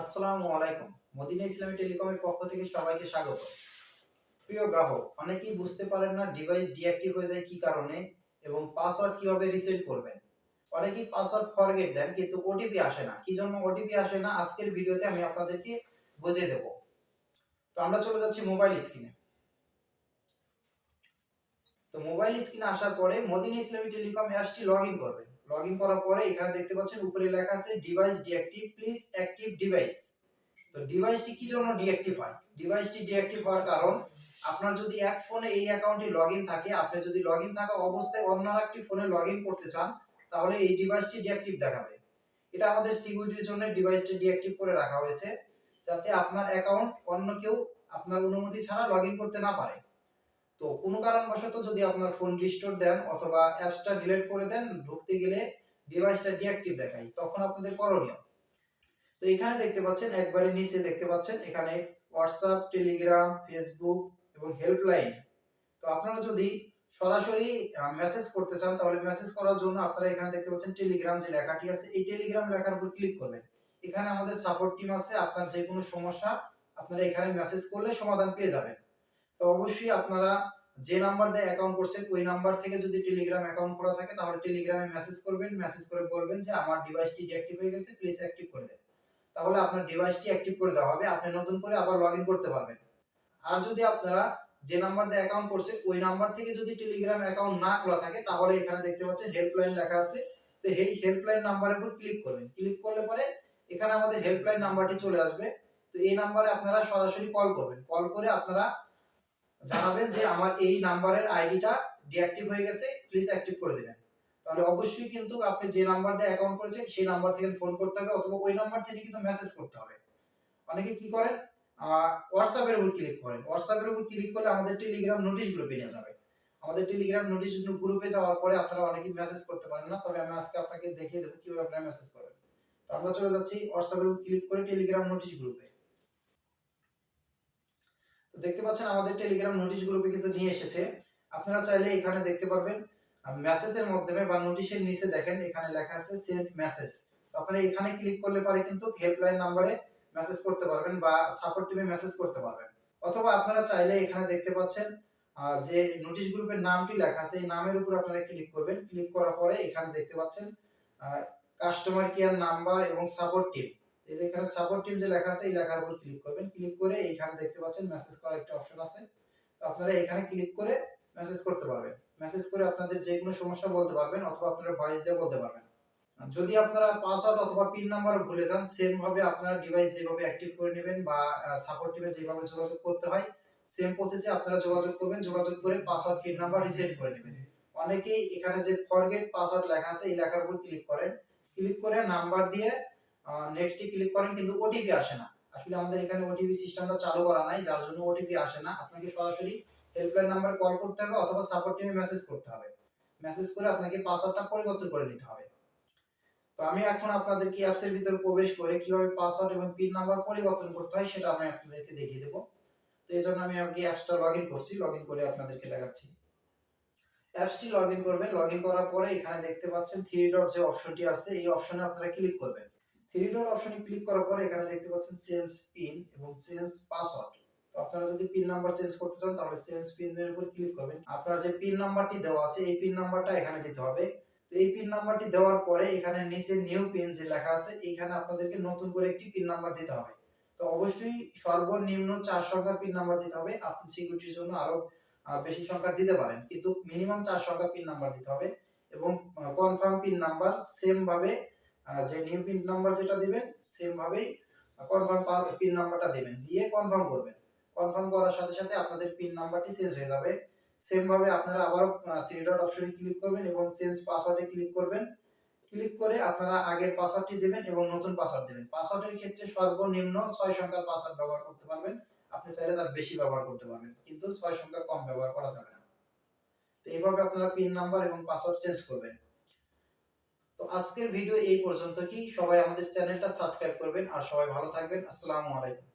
আসসালামু আলাইকুম। মদিনা ইসলামী টেলিকমের পক্ষ থেকে সবাইকে স্বাগত। প্রিয় গ্রাহক, অনেকেই বুঝতে পারেন না ডিভাইস ডিঅ্যাক্টিভ হয়ে যায় কি কারণে এবং পাসওয়ার্ড কীভাবে রিসেট করবেন। অনেকেই পাসওয়ার্ড ফরগেট দেন, কিন্তু ওটিপি আসে না। কি জন্য ওটিপি আসে না? আজকের ভিডিওতে আমি আপনাদেরকে বুঝিয়ে দেব। তো আমরা চলে যাচ্ছি মোবাইল স্ক্রিনে তো মোবাইল স্ক্রিনে আসার পরে মদিনা ইসলামী টেলিকম অ্যাপসটি লগ ইন করবেন। লগ ইন করার পরে এখানে দেখতে পাচ্ছেন, উপরে লেখা আছে device deactive please active device তো ডিভাইসটি কি জন্য ডিঅ্যাক্টিভ হয়? ডিভাইসটি ডিঅ্যাক্টিভ হওয়ার কারণ, আপনার যদি এক ফোনে এই অ্যাকাউন্টে লগ ইন থাকে, আপনি যদি লগ ইন থাকা অবস্থায় অন্য একটি ফোনে লগ ইন করতে চান, তাহলে এই ডিভাইসটি ডিঅ্যাক্টিভ দেখাবে। এটা আমাদের সিকিউরিটির জন্য ডিভাইসটি ডিঅ্যাক্টিভ করে রাখা হয়েছে, যাতে আপনার অ্যাকাউন্ট অন্য কেউ আপনার অনুমতি ছাড়া লগ ইন করতে না পারে। তো কোনো কারণবশত যদি আপনার ফোন রিস্টোর দেন অথবা অ্যাপসটা ডিলিট করে দেন, ঢুকতে গেলে ডিভাইসটা ডিঅ্যাক্টিভ দেখায়, তখন আপনাদের করণীয়। তো এখানে দেখতে পাচ্ছেন, একবারে নিচে দেখতে পাচ্ছেন, এখানে হোয়াটসঅ্যাপ টেলিগ্রাম ফেসবুক এবং হেল্পলাইন তো আপনারা যদি সরাসরি মেসেজ করতে চান, তাহলে মেসেজ করার জন্য আপনারা এখানে দেখতে পাচ্ছেন টেলিগ্রাম যে লেখাটি আছে, এই টেলিগ্রাম লেখার উপর ক্লিক করবেন। এখানে আমাদের সাপোর্ট টিম আছে, আপনার যে কোনো সমস্যা আপনারা এখানে মেসেজ করলে সমাধান পেয়ে যাবেন। তো অবশ্যই আপনারা যে নাম্বার দিয়ে অ্যাকাউন্ট করছেন, ওই নাম্বার থেকে যদি টেলিগ্রাম অ্যাকাউন্ট খোলা থাকে, তাহলে টেলিগ্রামে মেসেজ করবেন মেসেজ করে বলবেন যে আমার ডিভাইসটি ডিঅ্যাক্টিভ হয়ে গেছে প্লিজ অ্যাক্টিভ করে দেন। তাহলে আপনার ডিভাইসটি অ্যাক্টিভ করে দেওয়া হবে, আপনি নতুন করে আবার লগ করতে পারবেন। আর যদি আপনারা যে নাম্বার দিয়ে অ্যাকাউন্ট করছেন, ওই নাম্বার থেকে যদি টেলিগ্রাম অ্যাকাউন্ট না খোলা থাকে, তাহলে এখানে দেখতে পাচ্ছেন হেল্পলাইন লেখা আছে। তো এই হেল্পলাইন নাম্বারের উপর ক্লিক করবেন। ক্লিক করলে পরে এখানে আমাদের হেল্পলাইন নাম্বারটি চলে আসবে। তো এই নাম্বারে আপনারা সরাসরি কল করবেন। কল করে আপনারা জানাবেন যে আমার এই নাম্বারের আইডিটা ডিঅ্যাক্টিভ হয়ে গেছে প্লিজ অ্যাক্টিভ করে দেবেন। তাহলে অবশ্যই কিন্তু আপনি যে নাম্বার দিয়ে অ্যাকাউন্ট করেছেন, সেই নাম্বার থেকে ফোন করতে হবে অথবা ওই নাম্বার থেকে কিন্তু মেসেজ করতে হবে। অনেকে কি করেন? হোয়াটসঅ্যাপের উপর ক্লিক করেন। হোয়াটসঅ্যাপের উপর ক্লিক করলে আমাদের টেলিগ্রাম নোটিশ গ্রুপে নিয়ে যাবে। আমাদের টেলিগ্রাম নোটিশ গ্রুপে যাওয়ার পরে আপনারা অনেকেই মেসেজ করতে পারেন না, তবে আমি আজকে আপনাকে দেখিয়ে দেবো কীভাবে আপনারা মেসেজ করবেন। তো আমরা চলে যাচ্ছি হোয়াটসঅ্যাপের উপর ক্লিক করে টেলিগ্রাম নোটিশ গ্রুপে দেখতে পাচ্ছেন আমাদের টেলিগ্রাম নোটিশ গ্রুপে কিন্তু নিয়ে এসেছে। আপনারা চাইলে এখানে দেখতে পারবেন মেসেজের মাধ্যমে বা নোটিশের নিচে দেখেন, এখানে লেখা আছে সেন্ড মেসেজ আপনারা এখানে ক্লিক করলে পরে কিন্তু হেল্পলাইন নাম্বারে মেসেজ করতে পারবেন বা সাপোর্ট টিমে মেসেজ করতে পারবেন। অথবা আপনারা চাইলে এখানে দেখতে পাচ্ছেন যে নোটিশ গ্রুপের নামটি লেখা আছে, এই নামের উপর আপনারা ক্লিক করবেন। ক্লিক করার পরে এখানে দেখতে পাচ্ছেন কাস্টমার কেয়ার নাম্বার এবং সাপোর্ট টিম এই যে এখানে সাপোর্ট টিম যে লেখা আছে, এই লেখার উপর ক্লিক করবেন। ক্লিক করে এইখানে দেখতে পাচ্ছেন মেসেজ করার একটা অপশন আছে। তো আপনারা এখানে ক্লিক করে মেসেজ করতে পারবেন। মেসেজ করে আপনাদের যে কোনো সমস্যা বলতে পারবেন অথবা আপনারা ভয়েস দিয়ে বলতে পারবেন। যদি আপনারা পাসওয়ার্ড অথবা পিন নাম্বার ভুলে যান সেম ভাবে আপনারা ডিভাইস যেভাবে অ্যাক্টিভ করে নেবেন বা সাপোর্ট টিমে যেভাবে যোগাযোগ করতে হয় সেম প্রসেসে আপনারা যোগাযোগ করবেন। যোগাযোগ করে পাসওয়ার্ড পিন নাম্বার রিসেট করে নেবেন। অনেকেই এখানে যে ফরগেট পাসওয়ার্ড লেখা আছে, এই লেখার উপর ক্লিক করেন। ক্লিক করে নাম্বার দিয়ে নেক্সটে ক্লিক করেন কিন্তু ওটিপি আসে না। আসলে আমাদের এখানে ওটিপি সিস্টেমটা চালু করা নাই, যার জন্য ওটিপি আসে না। আপনাকে সরাসরি হেল্পলাইন নাম্বার কল করতে হবে অথবা সাপোর্ট টিমে মেসেজ করতে হবে। মেসেজ করে আপনাকে পাসওয়ার্ডটা পরিবর্তন করে নিতে হবে। তো আমি এখন আপনাদেরকে অ্যাপস এর ভিতরে প্রবেশ করে কীভাবে পাসওয়ার্ড এবং পিন নাম্বার পরিবর্তন করতে হয় সেটা আমি আপনাদেরকে দেখিয়ে দেবো। তো এই জন্য আমি আগে অ্যাপসটা লগ ইন করছি লগ ইন করে আপনাদেরকে দেখাচ্ছি। অ্যাপসটি লগ ইন করবেন লগ ইন করার পরে এখানে দেখতে পাচ্ছেন থ্রি ডট যে অপশনটি আছে, এই অপশনে আপনারা ক্লিক করবেন। থ্রি ডট অপশনে ক্লিক করার পরে এখানে দেখতে পাচ্ছেন চেঞ্জ পিন এবং চেঞ্জ পাসওয়ার্ড তো আপনারা যদি পিন নাম্বার চেঞ্জ করতে চান, তাহলে চেঞ্জ পিনের উপর ক্লিক করবেন। আপনার যে পিন নাম্বারটি দেওয়া আছে, এই পিন নাম্বারটা এখানে দিতে হবে। তো এই পিন নাম্বারটি দেওয়ার পরে এখানে নিচে নিউ পিন যে লেখা আছে এখানে আপনাদেরকে নতুন করে একটি পিন নাম্বার দিতে হবে। তো অবশ্যই সর্বনিম্ন চার সংখ্যার পিন নাম্বার দিতে হবে। আপনি সিকিউরিটির জন্য আরও বেশি সংখ্যা দিতে পারেন। কিন্তু মিনিমাম চার সংখ্যার পিন নাম্বার দিতে হবে এবং কনফার্ম পিন নাম্বার সেম ভাবে যে নিউ পিন নাম্বার যেটা দিবেন সেম ভাবেই কনফার্ম পিন নাম্বারটা দিবেন। দিয়ে কনফার্ম করবেন। কনফার্ম করার সাথে সাথে আপনাদের পিন নাম্বারটি চেঞ্জ হয়ে যাবে। সেম ভাবে আপনারা আবার থ্রি ডট অপশনে ক্লিক করবেন এবং চেঞ্জ পাসওয়ার্ডে ক্লিক করবেন। ক্লিক করে আপনারা আগের পাসওয়ার্ডটি দেবেন এবং নতুন পাসওয়ার্ড দেবেন। পাসওয়ার্ডের ক্ষেত্রে সর্বনিম্ন ছয় সংখ্যার পাসওয়ার্ড ব্যবহার করতে পারবেন। আপনি চাইলে তার বেশি ব্যবহার করতে পারবেন, কিন্তু ছয় সংখ্যা কম ব্যবহার করা যাবে না। তো এইভাবে আপনারা পিন নাম্বার এবং পাসওয়ার্ড চেঞ্জ করবেন। তো আজকের ভিডিও এই পর্যন্ত কি সবাই আমাদের চ্যানেলটা সাবস্ক্রাইব করবেন আর সবাই ভালো থাকবেন। আসসালামু আলাইকুম।